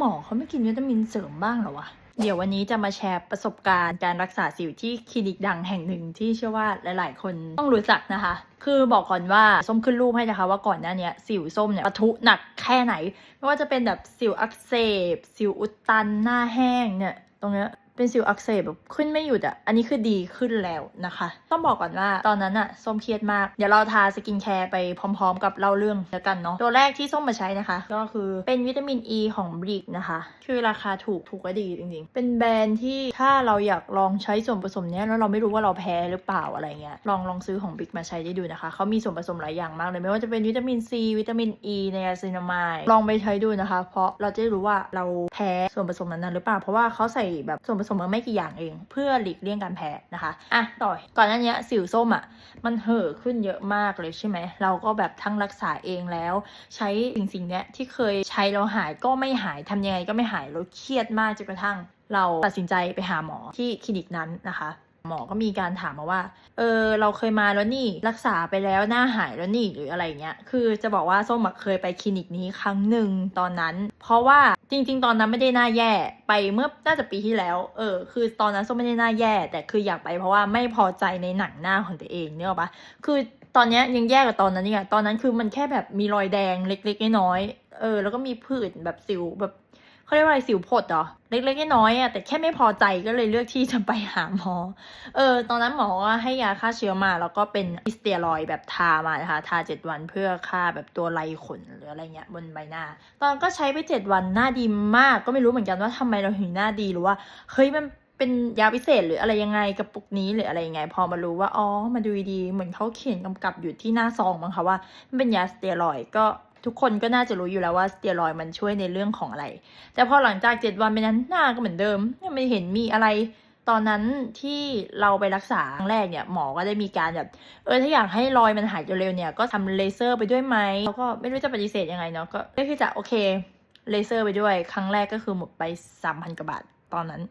หมอเขาไม่กินวิตามินเสริมบ้างเหรอวะ เดี๋ยววันนี้จะมาแชร์ประสบการณ์การรักษาสิวที่คลินิกดังแห่งหนึ่งที่เชื่อว่าหลาย ๆ คนต้องรู้จักนะคะ คือบอกก่อนว่าส้มขึ้นรูปให้นะคะ ว่าก่อนหน้านี้สิวส้มเนี่ยปะทุหนักแค่ไหน ไม่ว่าจะเป็นแบบสิวอักเสบ สิวอุดตันหน้าแห้งเนี่ยตรงเนี้ย เป็นสิวอักเสบแบบขึ้นไม่หยุดอะ่ะอันนี้คือดีขึ้นแล้วนะคะ ต้องบอกก่อนว่าตอนนั้นอะส้มเครียดมาก เดี๋ยวเราทาสกินแคร์ไปพร้อม ๆ กับเล่าเรื่องแล้วกันเนาะ ตัวแรกที่ส้มมาใช้นะคะ ก็คือเป็นวิตามินอ e ีของบริกนะคะ คือราคาถูกถูกก็ดีจริงๆ เป็นแบรนด์ที่ถ้าเราอยากลองใช้ส่วนผสมเนี้ยแล้วเราไม่รู้ว่าเราแพ้หรือเปล่าอะไรเงี้ยลองลองซื้อของบริกมาใช้ได้ดูนะคะเขามีส่วนผสมหลายอย่างมากเลยไม่ว่าจะเป็นวิตามินซีวิตามินอ e, ีในอาซินามายลองไปใช้ดูนะคะ เพราะเราจะรู้ว่าเราแพ้ส่วนผสมนั้นหรือเปล่าเพราะว่าเขาใส่แบบส่วนผสมมาไม่กี่อย่างเอง เพื่อหลีกเลี่ยงการแพ้นะคะอะต่อก่อนหน้านี้สิวส้มอะมันเห่อะขึ้นเยอะมากเลยใช่ไหมเราก็แบบทั้งรักษาเองแล้ว ใช้สิ่งสิ่งเนี้ยที่เคยใช้แล้วหายก็ไม่หายทำยังไงก็ไม่หายเราเครียดมากจนกระทั่ง เราตัดสินใจไปหาหมอที่คลินิกนั้นนะคะหมอก็มีการถามมาว่า เออ เราเคยมาแล้วนี่ รักษาไปแล้วหน้าหายแล้วนี่หรืออะไรเงี้ย คือจะบอกว่าส้มอะเคยไปคลินิกนี้ครั้งหนึ่งตอนนั้น เพราะว่า จริง ๆ ตอนนั้นไม่ได้หน้าแย่ไปเมื่อน่าจะปีที่แล้ว เออ คือตอนนั้นส้มไม่ได้หน้าแย่ แต่คืออยากไปเพราะว่าไม่พอใจในหนังหน้าของตัวเองเนี่ยหรอปะคือตอนนี้ยังแย่กว่าตอนนั้นเนี่ยตอนนั้นคือมันแค่แบบมีรอยแดงเล็กๆน้อยๆเออ แล้วก็มีผื่นแบบสิวแบบ เขาเรียกว่าอะไรสิวผดเหรอเล็กๆน้อยๆอะแต่แค่ไม่พอใจก็เลยเลือกที่จะไปหาหมอ เออ ตอนนั้นหมอก็ให้ยาฆ่าเชื้อมา แล้วก็เป็นสเตียรอยแบบทามานะคะทาเจ็ดวันเพื่อฆ่าแบบตัวไรขนหรืออะไรเงี้ยบนใบหน้า ตอนก็ใช้ไปเจ็ดวันหน้าดีมาก ก็ไม่รู้เหมือนกันว่าทำไมเราถึงหน้าดีหรือว่าเฮ้ยมันเป็นยาพิเศษหรืออะไรยังไงกระปุกนี้หรืออะไรยังไง พอมารู้ว่าอ๋อมาดูดีๆเหมือนเขาเขียนกำกับอยู่ที่หน้าซองมั้งคะว่ามันเป็นยาสเตียรอยก็ ทุกคนก็น่าจะรู้อยู่แล้วว่าสเตียรอยมันช่วยในเรื่องของอะไร แต่พอหลังจากเจ็ดวันไปนั้นหน้าก็เหมือนเดิมไม่เห็นมีอะไร ตอนนั้นที่เราไปรักษาครั้งแรกเนี่ยหมอก็ได้มีการแบบ เออถ้าอยากให้รอยมันหายเร็วๆเนี่ยก็ทำเลเซอร์ไปด้วยไหมเขาก็ไม่รู้จะปฏิเสธยังไงเนาะก็ก็คือจะโอเคเลเซอร์ไปด้วย ครั้งแรกก็คือหมดไปสามพันกว่าบาทตอนนั้น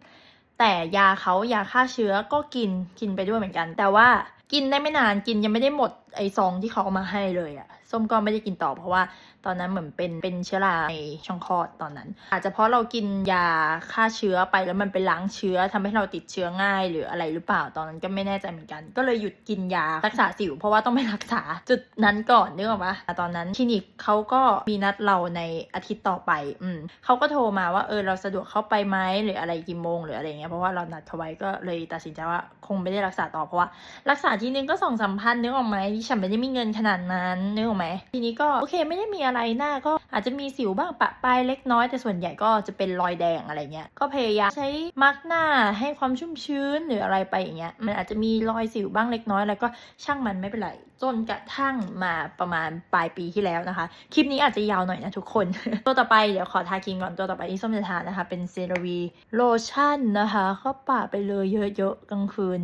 แต่ยาเขายาฆ่าเชื้อก็กินกินไปด้วยเหมือนกัน แต่ว่ากินได้ไม่นานกินยังไม่ได้หมดไอซองที่เขาเอามาให้เลยอะ ส้มก็ไม่ได้กินต่อเพราะว่าตอนนั้นเหมือนเป็นเป็นเชื้อราในช่องคลอดตอนนั้น อาจจะเพราะเรากินยาฆ่าเชื้อไปแล้วมันไปล้างเชื้อทำให้เราติดเชื้อง่ายหรืออะไรหรือเปล่าตอนนั้นก็ไม่แน่ใจเหมือนกัน ก็เลยหยุดกินยารักษาสิว เพราะว่าต้องไปรักษาจุดนั้นก่อนนึกออกปะตอนนั้นคลินิกเขาก็มีนัดเราในอาทิตย์ต่อไปอืมเขาก็โทรมาว่าเออเราสะดวกเข้าไปไหมหรืออะไรกี่โมงหรืออะไรเงี้ยเพราะว่าเรานัดเขาไว้ก็เลยตัดสินใจว่าคงไม่ได้รักษาต่อเพราะว่ารักษาที่นึงก็สองสามพันนึกออกไหมฉันไม่ได้มีเงินขนาดนั้นนึกออกไหมทีนี้ก็โอเคไม่ได้มีอะไรหน้าก็อาจจะมีสิวบ้างปะปลายเล็กน้อยแต่ส่วนใหญ่ก็จะเป็นรอยแดงอะไรเงี้ยก็พยายามใช้มาร์กหน้าให้ความชุ่มชื้นหรืออะไรไปอย่างเงี้ยมันอาจจะมีรอยสิวบ้างเล็กน้อยแล้วก็ช่างมันไม่เป็นไรจนกระทั่งมาประมาณปลายปีที่แล้วนะคะ คลิปนี้อาจจะยาวหน่อยนะทุกคน ตัวต่อไปเดี๋ยวขอทาครีมก่อนตัวต่อไปที่ส้มจะทานะคะ เป็นเซรวีโลชั่นนะคะเข้าปากไปเลยเยอะๆกลางคืน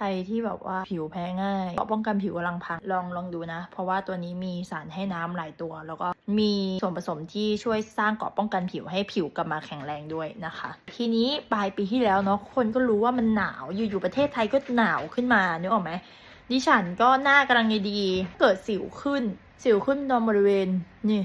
ใครที่แบบว่าผิวแพ้ง่ายก็ป้องกันผิวกำลังพังลองลองดูนะ เพราะว่าตัวนี้มีสารให้น้ำหลายตัว แล้วก็มีส่วนผสมที่ช่วยสร้างเกราะป้องกันผิวให้ผิวกลับมาแข็งแรงด้วยนะคะ ทีนี้ปลายปีที่แล้วเนาะคนก็รู้ว่ามันหนาวอยู่ๆประเทศไทยก็หนาวขึ้นมานึกออกไหมดิฉันก็หน้ากำลังดีเกิดสิวขึ้น สิวขึ้นตรงบริเวณนี่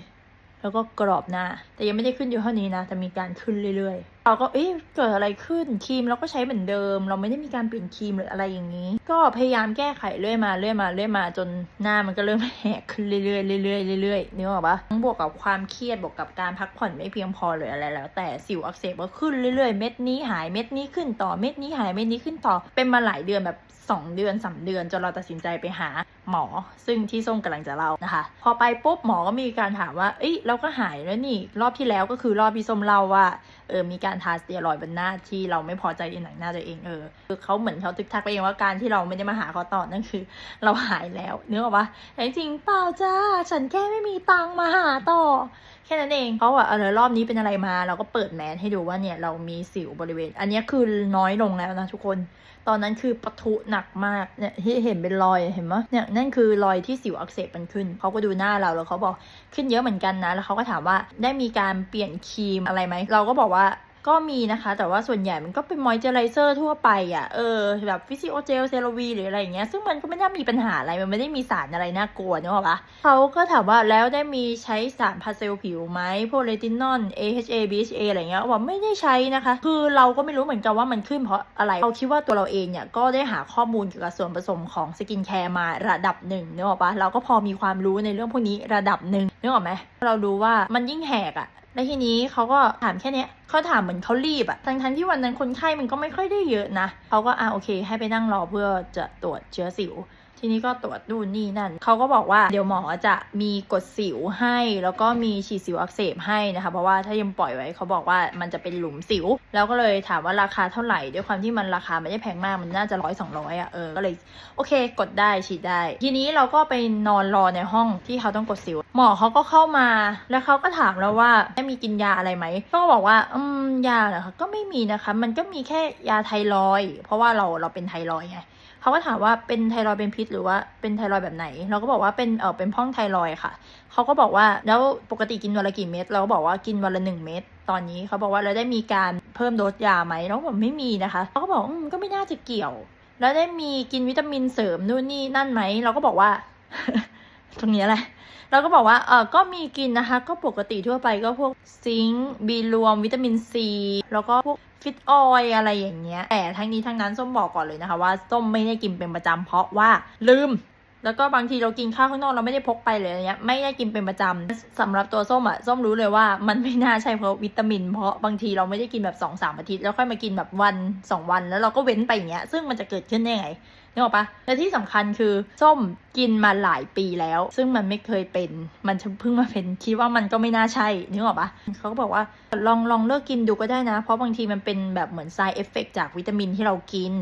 แล้วก็กรอบหน้า แต่ยังไม่ได้ขึ้นอยู่เท่านี้นะ แต่มีการขึ้นเรื่อยๆ เราก็เอ๊ะเกิดอะไรขึ้นครีมเราก็ใช้เหมือนเดิม เราไม่ได้มีการเปลี่ยนครีมหรืออะไรอย่างนี้ ก็พยายามแก้ไขเรื่อยมาเรื่อยมาเรื่อยมาจนหน้ามันก็เริ่มแหกขึ้นเรื่อยๆเรื่อยๆเรื่อยๆนึกออกปะทั้งบวกกับความเครียดบวกกับการพักผ่อนไม่เพียงพอหรืออะไรแล้ว แต่สิวอักเสบก็ขึ้นเรื่อยๆ เม็ดนี้หายเม็ดนี้ขึ้นต่อเม็ดนี้หายเม็ดนี้ขึ้นต่อเป็นมาหลายเดือนแบบสองเดือนสามเดือนจนเราตัดสินใจไปหา หมอ ซึ่งที่ส้มกำลังจะเล่านะคะ พอไปปุ๊บหมอก็มีการถามว่า เอ้ยเราก็หายแล้วนี่ รอบที่แล้วก็คือรอบที่ส้มเล่าว่าเออมีการทาสเตียรอยด์บนหน้าที่เราไม่พอใจในหนังหน้าตัวเองเออคือเขาเหมือนเขาทึกทักไปเองว่าการที่เราไม่ได้มาหาเขาต่อนั่นคือ เราหายแล้วเนื้อออกปะแต่จริงเปล่าจ้าฉันแค่ไม่มีตังมาหาต่อแค่นั้นเองเขาะว่าเออรอบนี้เป็นอะไรมา เราก็เปิดแมสให้ดูว่าเนี่ยเรามีสิวบริเวณ อันนี้คือน้อยลงแล้วนะทุกคน ตอนนั้นคือปะทุหนักมากเนี่ยที่เห็นเป็นรอยเห็นไหมเนี่ยนั่นคือรอยที่สิวอักเสบมันขึ้นเขาก็ดูหน้าเราแล้วเขาบอกขึ้นเยอะเหมือนกันนะ แล้วเขาก็ถามว่าได้มีการเปลี่ยนครีมอะไรไหมเราก็บอกว่า ก็มีนะคะ แต่ว่าส่วนใหญ่มันก็เป็นมอยเจอไรเซอร์ทั่วไปอะ่ะเออแบบฟิสิโอเจลเซรวีหรืออะไรอย่างเงี้ยซึ่งมันก็ไม่น่ามีปัญหาอะไรมันไม่ได้มีสารอะไรน่ากลัวเนอะปะเขาก็ถามว่าแล้วได้มีใช้สารพาเซลผิวไหมพวกเรตินอล AHA BHA อะไรเงี้ยบอกไม่ได้ใช้นะคะ คือเราก็ไม่รู้เหมือนกันว่ามันขึ้นเพราะอะไรเราคิดว่าตัวเราเองเนี่ยก็ได้หาข้อมูลเกี่ยวกับส่วนผสมของสกินแคร์มาระดับหนึ่งเนอะปะเราก็พอมีความรู้ในเรื่องพวกนี้ระดับหนึ่งนึกออกไหมเรารู้ว่ามันยิ่งแหกอะ แล้วทีนี้เขาก็ถามแค่เนี้ยเขาถามเหมือนเขารีบอะทั้งทั้งที่วันนั้นคนไข้มันก็ไม่ค่อยได้เยอะนะเขาก็อ่าโอเค ให้ไปนั่งรอเพื่อจะตรวจเชื้อสิว ทีนี้ก็ตรวจดูนี่นั่นเขาก็บอกว่าเดี๋ยวหมอจะมีกดสิวให้ แล้วก็มีฉีดสิวอักเสบให้นะคะ เพราะว่าถ้ายังปล่อยไว้เขาบอกว่ามันจะเป็นหลุมสิว แล้วก็เลยถามว่าราคาเท่าไหร่ด้วยความที่มันราคาไม่ได้แพงมากมันน่าจะร้อยสองร้อยอะเออก็เลยโอเค กดได้ฉีดได้ ทีนี้เราก็ไปนอนรอในห้องที่เขาต้องกดสิว หมอเขาก็เข้ามาแล้วเขาก็ถามเราว่าได้มีกินยาอะไรไหมก็บอกว่าอืมยาเหรอคะก็ไม่มีนะคะ มันก็มีแค่ยาไทรอยเพราะว่าเราเราเป็นไทรอยไงเขาก็ถามว่าเป็นไทรอยเป็นพิษหรือว่าเป็นไทรอยแบบไหน เราก็บอกว่าเป็นเออเป็นพ่องไทรอยค่ะ เขาก็บอกว่าแล้วปกติกินวันละกี่เม็ดเราก็บอกว่ากินวันละหนึ่งเม็ดตอนนี้เขาบอกว่าเราได้มีการเพิ่มโดสยาไหมเราบอกไม่มีนะคะเขาก็บอกอก็ไม่น่าจะเกี่ยว แล้วได้มีกินวิตามินเสริมนู่นนี่นั่นไหมเราก็บอกว่า ตรงนี้แหละ เราก็บอกว่าเออก็มีกินนะคะ ก็ปกติทั่วไปก็พวกซิงค์บีรวมวิตามินซีแล้วก็พวกฟิตออยอะไรอย่างเงี้ยแต่ทั้งนี้ทั้งนั้นส้มบอกก่อนเลยนะคะว่าส้มไม่ได้กินเป็นประจำเพราะว่าลืม แล้วก็บางทีเรากินข้าวข้างนอกเราไม่ได้พกไปเลยเงี้ยไม่ได้กินเป็นประจำสำหรับตัวส้มอะส้มรู้เลยว่ามันไม่น่าใช่เพราะวิตามิน เพราะบางทีเราไม่ได้กินแบบ2อสามอาทิตย์แล้วค่อยมากินแบบวัน 2 วัน แล้วเราก็เว้นไปอย่างเงี้ยซึ่งมันจะเกิดขึ้นได้ไงนึกออกปะและที่สำคัญคือส้มกินมาหลายปีแล้ว ซึ่งมันไม่เคยเป็น มันเพิ่งมาเป็นคิดว่ามันก็ไม่น่าใช่นึกออกปะเขาก็บอกว่าลองลองเลิกกินดูก็ได้นะ เพราะบางทีมันเป็นแบบเหมือน side effect จากวิตามินที่เรากิน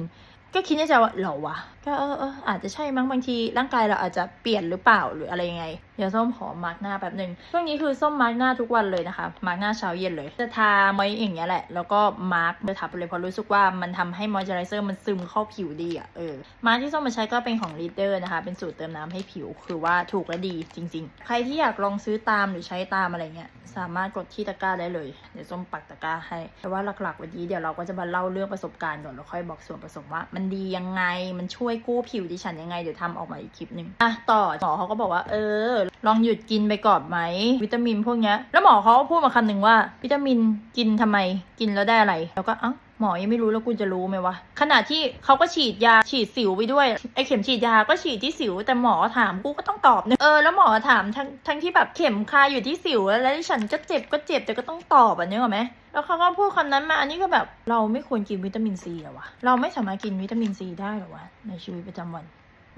ก็คิดในใจว่าเหรอวะก็เออเอออาจจะใช่มั้งบางทีร่างกายเราอาจจะเปลี่ยนหรือเปล่าหรืออะไรยังไงเดี๋ยวส้มขอมมาร์กหน้าแป๊บหนึ่งช่วงนี้คือส้มมาร์กหน้าทุกวันเลยนะคะมาร์กหน้าเช้าเย็นเลย จะทาไว้อย่างเงี้ยแหละ แล้วก็มาร์กจะทับไปเลยเพราะรู้สึกว่ามันทำให้มอยเจอไรเซอร์มันซึมเข้าผิวดีอะเออมาร์กที่ส้มมาใช้ก็เป็นของ Leader นะคะ เป็นสูตรเติมน้ำให้ผิวคือว่าถูกและดีจริง ๆ ใครที่อยากลองซื้อตามหรือใช้ตามอะไรเงี้ยสามารถกดที่ตะกร้าได้เลยเดี๋ยวส้มปักตะกร้าให้แต่ว่าหลักๆวันนี้เดี๋ยวเราก็จะมาเล่าเรื่องประสบการณ์ก่อนแล้วค่อยบอกส่วนผสมว่ามันดียังไง มันช่วยกู้ผิวดิฉันยังไง เดี๋ยวทำออกมาอีกคลิปหนึ่งอะต่อหมอเขาก็บอกว่า เออ ลองหยุดกินไปก่อนไหม วิตามินพวกเนี้ยแล้วหมอเขาก็พูดมาคำหนึ่งว่า วิตามินกินทำไม กินแล้วได้อะไร แล้วก็อ้า หมอยังไม่รู้แล้วกูจะรู้ไหมวะขณะที่เขาก็ฉีดยาฉีดสิวไปด้วยไอเข็มฉีดยาก็ฉีดที่สิว แต่หมอถามกูก็ต้องตอบเนี่ยเออแล้วหมอถามทั้งทั้งที่แบบเข็มคาอยู่ที่สิว แล้วฉันก็เจ็บก็เจ็บแต่ก็ต้องตอบอะเนึกออไหมแล้วเขาก็พูดคำนั้นมา อันนี้ก็แบบเราไม่ควรกินวิตามินซีหรอวะ เราไม่สามารถกินวิตามินซีได้หรอวะในชีวิตประจำวัน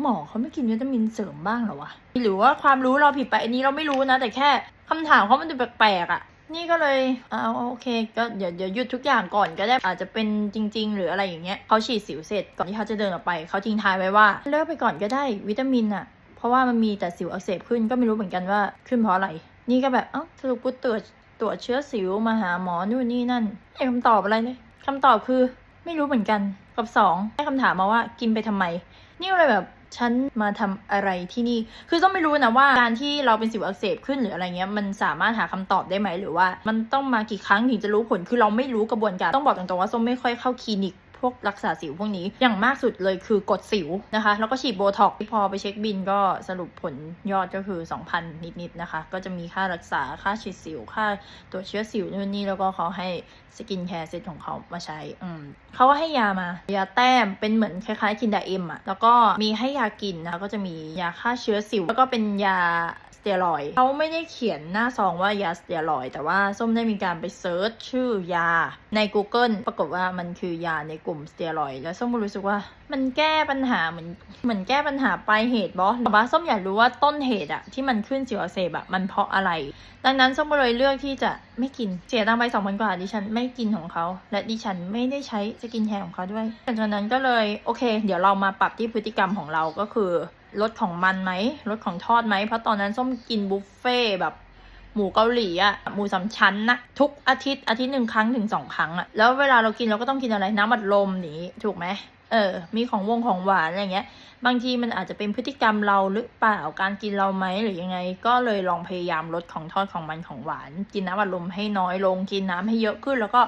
หมอเขาไม่กินวิตามินเสริมบ้างหรอวะ หรือว่าความรู้เราผิดไปอันนี้เราไม่รู้นะ แต่แค่คำถามเขามันดูแปลกๆอะ่ะ นี่ก็เลยเอาโอเค ก็เดี๋ยวเดี๋ยวหยุดทุกอย่างก่อนก็ได้อาจจะเป็นจริง ๆ หรืออะไรอย่างเงี้ยเขาฉีดสิวเสร็จก่อนที่เขาจะเดินออกไปเขาทิ้งท้ายไว้ว่าเลิกไปก่อนก็ได้วิตามินอะ่ะเพราะว่ามันมีแต่สิวอักเสบขึ้นก็ไม่รู้เหมือนกันว่าขึ้นเพราะอะไร นี่ก็แบบเอ้าสรุปกูตรวจตรวจเชื้อสิวมาหาหมอนู่นนี่นั่นไอ้คำตอบอะไรเลยคำตอบคือไม่รู้เหมือนกันกับสองให้คำถามมาว่ากินไปทำไม นี่เลยแบบ ฉันมาทำอะไรที่นี่ คือต้องไม่รู้นะว่าการที่เราเป็นสิวอักเสบขึ้นหรืออะไรเงี้ย มันสามารถหาคำตอบได้ไหมหรือว่า มันต้องมากี่ครั้งถึงจะรู้ผล คือเราไม่รู้กระบวนการ ต้องบอกตรงๆว่าส้มไม่ค่อยเข้าคลินิก พวกรักษาสิวพวกนี้อย่างมากสุดเลยคือกดสิวนะคะ แล้วก็ฉีดโบท็อกซ์พอไปเช็คบินก็สรุปผลยอดก็คือ 2,000 นิดๆนะคะ ก็จะมีค่ารักษาค่าฉีดสิวค่าตรวเชื้อสิวนู่นนี่แล้วก็เขาให้สกินแคร์เซตของเขามาใช้ อืมเขาก็ให้ยามายาแต้มเป็นเหมือนคล้ายๆกินไดเอ็มอะแล้วก็มีให้ยากินนะคะก็จะมียาฆ่าเชื้อสิว แล้วก็เป็นยา เตียรอยเขาไม่ได้เขียนหน้าซองว่ายาสเตียรอย แต่ว่าส้มได้มีการไปเซิร์ชชื่อยาใน Google ปรากฏว่ามันคือยาในกลุ่มสเตียรอย แล้วส้มก็รู้สึกว่ามันแก้ปัญหาเหมือนเหมือนแก้ปัญหาปลายเหตุบอสแต่ว่าส้มอยากรู้ว่าต้นเหตุอะที่มันขึ้นสิวอักเสบอะมันเพราะอะไร ดังนั้นส้มก็เลยเลือกที่จะไม่กินเสียตังไปสองพันกว่าดิฉันไม่กินของเขา และดิฉันไม่ได้ใช้สกินแคร์ของเขาด้วยหลังจากนั้นก็เลยโอเค เดี๋ยวเรามาปรับที่พฤติกรรมของเราก็คือ ลดของมันไหมลดของทอดไหมเพราะตอนนั้นส้มกินบุฟเฟ่แบบหมูเกาหลีอะหมูสามชั้นนะทุกอาทิตย์อาทิตย์หนึ่งครั้งถึงสองครั้งอะแล้วเวลาเรากินเราก็ต้องกินอะไรน้ำอัดลมนี้ถูกไหมเออ มีของวงของหวานอะไรเงี้ย บางทีมันอาจจะเป็นพฤติกรรมเราหรือเปล่าการกินเราไหมหรือยังไง ก็เลยลองพยายามลดของทอดของมันของหวาน กินน้ำอัดลมให้น้อยลงกินน้ำให้เยอะขึ้น แล้วก็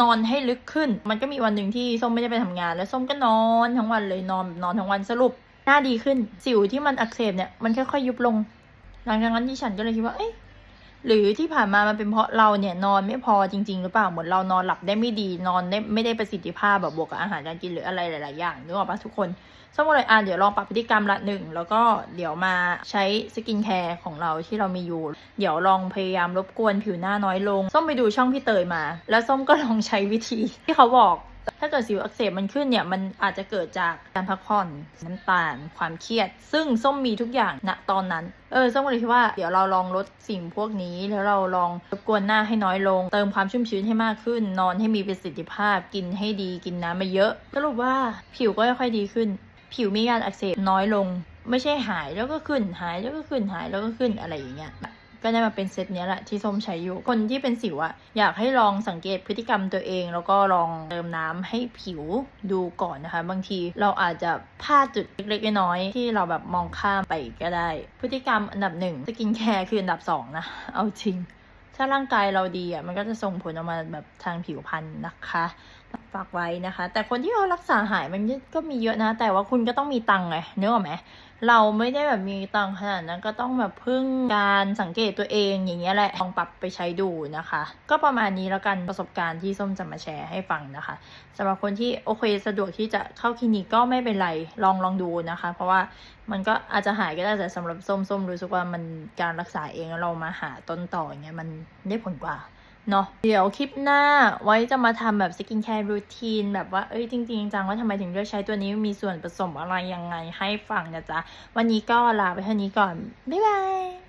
นอนให้ลึกขึ้น มันก็มีวันหนึ่งที่ส้มไม่ได้ไปทำงาน แล้วส้มก็นอนทั้งวันเลยนอนนอนทั้งวันสรุป หน้าดีขึ้น สิวที่มันอักเสบเนี่ยมันค่อยๆยุบลง หลังจากนั้นที่ฉันก็เลยคิดว่า เอ๊ะหรือที่ผ่านมามันเป็นเพราะเราเนี่ยนอนไม่พอจริง ๆ หรือเปล่าเหมือนเรานอนหลับได้ไม่ดีนอนได้ไม่ได้ประสิทธิภาพแบบบวกกับอาหารการกินหรืออะไรหลายๆอย่างนึกออกปะทุกคนส้มก็เลยอะเดี๋ยวลองปรับพฤติกรรมละหนึ่งแล้วก็เดี๋ยวมาใช้สกินแคร์ของเราที่เรามีอยู่ เดี๋ยวลองพยายามรบกวนผิวหน้าน้อยลง ส้มไปดูช่องพี่เตยมา แล้วส้มก็ลองใช้วิธีที่เขาบอก ถ้าเกิดสิวอักเสบมันขึ้นเนี่ยมันอาจจะเกิดจากการพักผ่อนน้ำตาล ความเครียด ซึ่งส้มมีทุกอย่างณตอนนั้น เออส้มก็เลยคิดว่าเดี๋ยวเราลองลดสิ่งพวกนี้ แล้วเราลองรบกวนหน้าให้น้อยลง เติมความชุ่มชื้นให้มากขึ้น นอนให้มีประสิทธิภาพ กินให้ดีกินน้ำมาเยอะสรุปว่าผิวก็ค่อยดีขึ้น ผิวมีการอักเสบน้อยลง ไม่ใช่หายแล้วก็ขึ้นหายแล้วก็ขึ้นหายแล้วก็ขึ้นอะไรอย่างเงี้ย ก็ได้มาเป็นเซตนี้แหละที่ส้มใช้อยู่ คนที่เป็นสิวอะอยากให้ลองสังเกตพฤติกรรมตัวเอง แล้วก็ลองเติมน้ำให้ผิวดูก่อนนะคะ บางทีเราอาจจะพลาดจุดเล็กๆน้อยๆที่เราแบบมองข้ามไปก็ได้ พฤติกรรมอันดับหนึ่งสกินแคร์คืออันดับสองนะ เอาจริง ถ้าร่างกายเราดีอะมันก็จะส่งผลออกมาแบบทางผิวพรรณนะคะฝากไว้นะคะ แต่คนที่เขารักษาหายมันก็มีเยอะนะ แต่ว่าคุณก็ต้องมีตังค์ไงเนึกอไหมเราไม่ได้แบบมีตังขนาดนั้นก็ต้องแบบพึ่งการสังเกตตัวเองอย่างเงี้ยแหละลองปรับไปใช้ดูนะคะ ก็ประมาณนี้แล้วกันประสบการณ์ที่ส้มจะมาแชร์ให้ฟังนะคะสำหรับคนที่โอเคสะดวกที่จะเข้าคลินิกก็ไม่เป็นไรลองลองดูนะคะ เพราะว่ามันก็อาจจะหายก็ได้แต่สำหรับส้มส้มรู้สึกว่ามันการรักษาเองแล้วเรามาหาต้นต่ออย่างเงี้ยมันได้ผลกว่า เนาะเดี๋ยวคลิปหน้าไว้จะมาทำแบบสกินแคร์รูทีนแบบว่าเอ้ยจริง ๆ จังว่าทำไมถึงเลือกใช้ตัวนี้มีส่วนผสมอะไรยังไงให้ฟังนะจ๊ะ วันนี้ก็ลาไปเท่านี้ก่อน บ๊ายบาย